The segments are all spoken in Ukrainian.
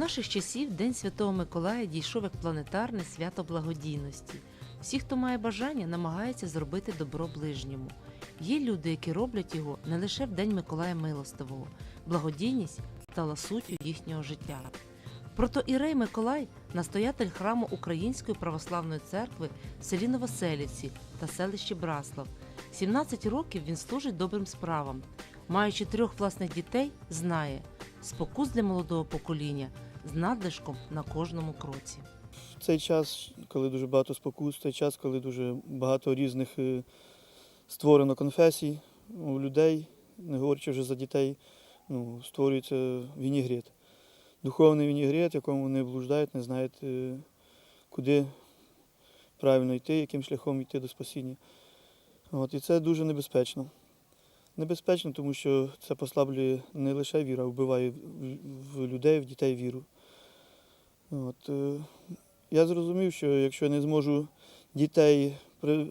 наших часів День Святого Миколая дійшов як планетарне свято благодійності. Всі, хто має бажання, намагаються зробити добро ближньому. Є люди, які роблять його не лише в День Миколая Милостивого. Благодійність стала суттю їхнього життя. Протоірей Миколай настоятель храму Української православної церкви в селі Новоселівці та селищі Браслав. 17 років він служить добрим справам. Маючи трьох власних дітей, знає спокус для молодого покоління з надлишком на кожному кроці. В цей час, коли дуже багато спокус, цей час, коли дуже багато різних е, створено конфесій у людей, не говорячи вже за дітей, ну, створюється вінігрет. Духовний вінігрет, якому вони блуждають, не знають, е, куди правильно йти, яким шляхом йти до спасіння. От, і це дуже небезпечно. Небезпечно, тому що це послаблює не лише віру, а вбиває в- людей, в дітей віру. От, е, я зрозумів, що якщо я не зможу дітей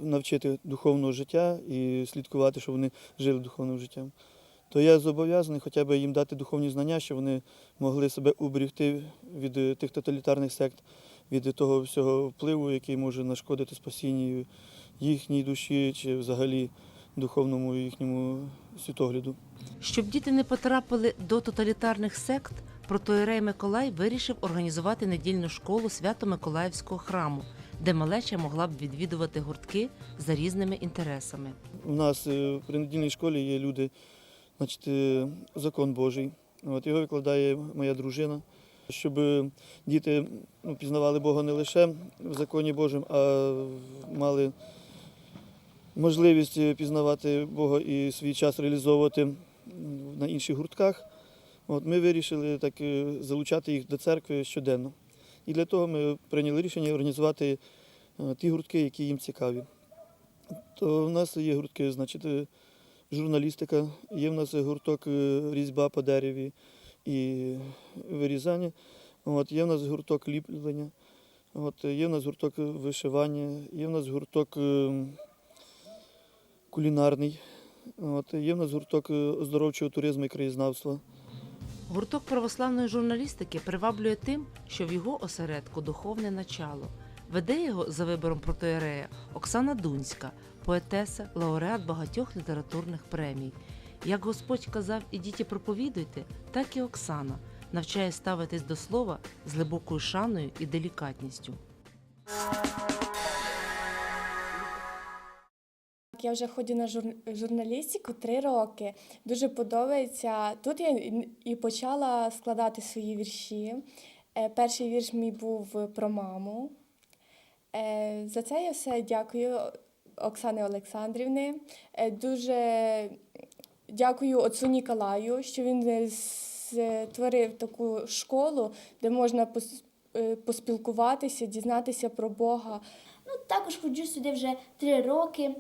навчити духовного життя і слідкувати, щоб вони жили духовним життям, то я зобов'язаний хоча б їм дати духовні знання, щоб вони могли себе уберегти від е, тих тоталітарних сект, від того всього впливу, який може нашкодити спасінню їхній душі чи взагалі духовному їхньому світогляду. Щоб діти не потрапили до тоталітарних сект, протоірей Миколай вирішив організувати недільну школу Свято-Миколаївського храму, де малеча могла б відвідувати гуртки за різними інтересами. У нас е, при недільній школі є люди, значить, е, закон Божий. От, його викладає моя дружина, щоб діти ну, пізнавали Бога не лише в законі Божому, а мали можливість е, пізнавати Бога і свій час реалізовувати на інших гуртках. От, ми вирішили так е, залучати їх до церкви щоденно. І для того ми прийняли рішення організувати е, ті гуртки, які їм цікаві. То в нас є гуртки, значить, журналістика, є в нас гурток різьба по дереві і вирізання. От, є в нас гурток ліплення, от, є в нас гурток вишивання, є в нас гурток е, кулінарний, от, є в нас гурток е, оздоровчого туризму і краєзнавства. Гурток православної журналістики приваблює тим, що в його осередку духовне начало. Веде його за вибором протоірея Оксана Дунська, поетеса, лауреат багатьох літературних премій. Як Господь казав, ідіть і проповідуйте, так і Оксана навчає ставитись до слова з глибокою шаною і делікатністю. Я вже ходжу на жур- журналістику три роки. Дуже подобається. Тут я і- почала складати свої вірші. Е, Перший вірш мій був про маму. Е, За це я все дякую Оксани Олександрівни. Е, Дуже дякую отцу Ніколаю, що він створив таку школу, де можна поспілкуватися, дізнатися про Бога. Ну, також ходжу сюди вже три роки.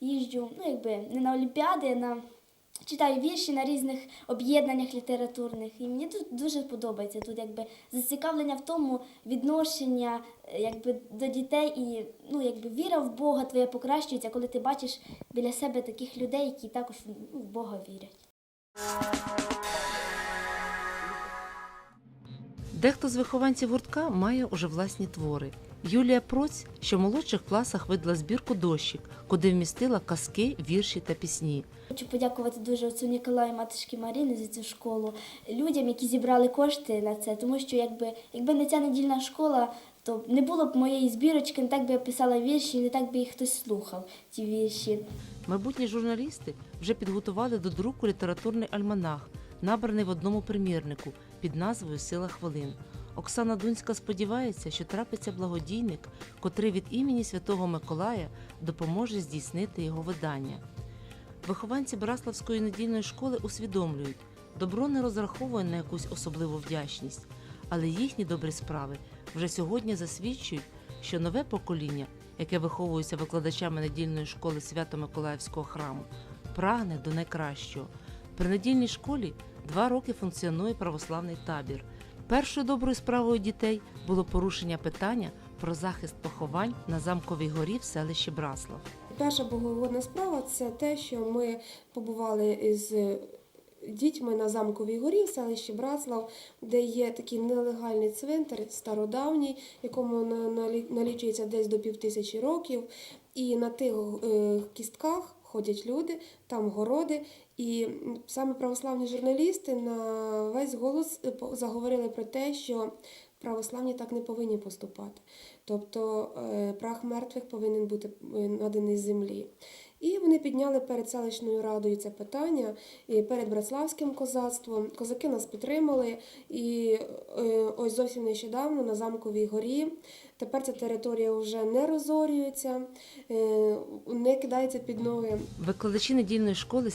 Їжджу, ну якби не на Олімпіади, на читаю вірші на різних об'єднаннях літературних. І мені тут дуже подобається. Тут якби зацікавлення в тому відношення е, якби, до дітей і ну, якби віра в Бога твоя покращується, коли ти бачиш біля себе таких людей, які також ну, в Бога вірять. Дехто з вихованців гуртка має уже власні твори. Юлія Проць, що в молодших класах видала збірку дощик, куди вмістила казки, вірші та пісні. Хочу подякувати дуже отцю Ніколаю і матушки Марини за цю школу, людям, які зібрали кошти на це, тому що якби, якби не ця недільна школа, то не було б моєї збірочки, не так би я писала вірші, не так би їх хтось слухав, ті вірші. Майбутні журналісти вже підготували до друку літературний альманах, набраний в одному примірнику під назвою Сила хвилин. Оксана Дунська сподівається, що трапиться благодійник, котрий від імені Святого Миколая допоможе здійснити його видання. Вихованці Браславської недільної школи усвідомлюють, добро не розраховує на якусь особливу вдячність, але їхні добрі справи вже сьогодні засвідчують, що нове покоління, яке виховується викладачами недільної школи Свято-Миколаївського храму, прагне до найкращого. При недільній школі два роки функціонує православний табір. Першою доброю справою дітей було порушення питання про захист поховань на замковій горі в селищі Браслав. Перша богоугодна справа це те, що ми побували із дітьми на замковій горі в селищі Братслав, де є такий нелегальний цвинтар стародавній, якому налічується десь до півтисячі років. І на тих е, кістках ходять люди, там городи. І саме православні журналісти на весь голос е, заговорили про те, що православні так не повинні поступати. Тобто е, прах мертвих повинен бути е, наданий землі. І вони підняли перед селищною радою це питання і перед братславським козацтвом. Козаки нас підтримали. І ось зовсім нещодавно на замковій горі. Тепер ця територія вже не розорюється, не кидається під ноги. Викладачі недільної школи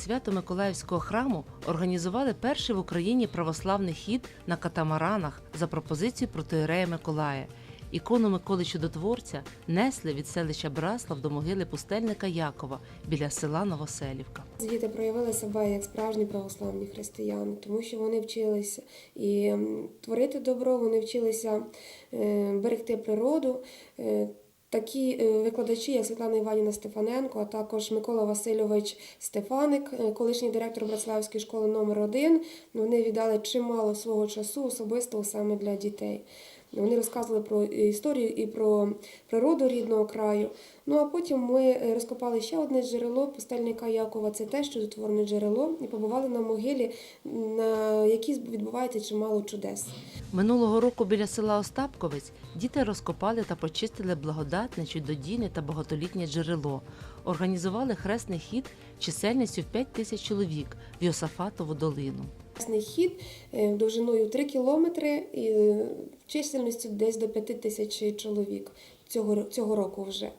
Свято-Миколаївського храму організували перший в Україні православний хід на катамаранах за пропозицією протоірея Миколая. Ікону Миколи Чудотворця несли від селища Браслав до могили пустельника Якова біля села Новоселівка. Діти проявили себе як справжні православні християни, тому що вони вчилися і творити добро, вони вчилися е, берегти природу. Такі е, викладачі, як Світлана Іванівна Стефаненко, а також Микола Васильович Стефаник, е, колишній директор Братславської школи номер 1 вони віддали чимало свого часу особисто саме для дітей. Вони розказували про історію і про природу рідного краю. Ну а потім ми е, розкопали ще одне джерело пустельника Якова. Це теж чудотворне джерело, і побували на могилі, на якій відбувається чимало чудес. Минулого року біля села Остапковець діти розкопали та почистили благодатне, чудодійне та багатолітнє джерело. Організували хресний хід чисельністю в 5 тисяч чоловік в Йосафатову долину. Хресний хід е, довжиною 3 кілометри і е, чисельністю десь до 5 тисяч чоловік цього, цього року вже.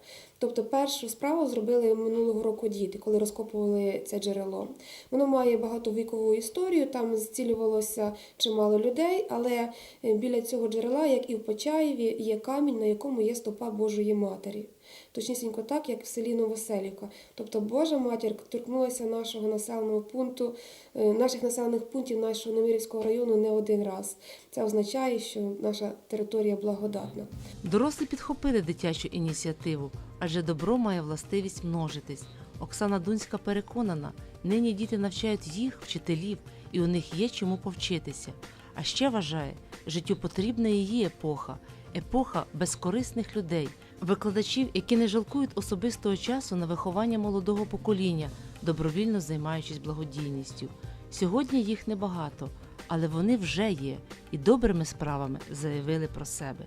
Тобто першу справу зробили минулого року діти, коли розкопували це джерело. Воно має багатовікову історію, там зцілювалося чимало людей, але е, біля цього джерела, як і в Почаєві, є камінь, на якому є стопа Божої Матері. Точнісінько так, як в селі Новоселівка. Тобто Божа матір торкнулася нашого населеного пункту, е, наших населених пунктів нашого Немирівського району не один раз. Це означає, що наша територія благодатна. Дорослі підхопили дитячу ініціативу, адже добро має властивість множитись. Оксана Дунська переконана, нині діти навчають їх, вчителів, і у них є чому повчитися. А ще вважає, життю потрібна її епоха, епоха безкорисних людей, викладачів, які не жалкують особистого часу на виховання молодого покоління, добровільно займаючись благодійністю. Сьогодні їх небагато, але вони вже є і добрими справами заявили про себе.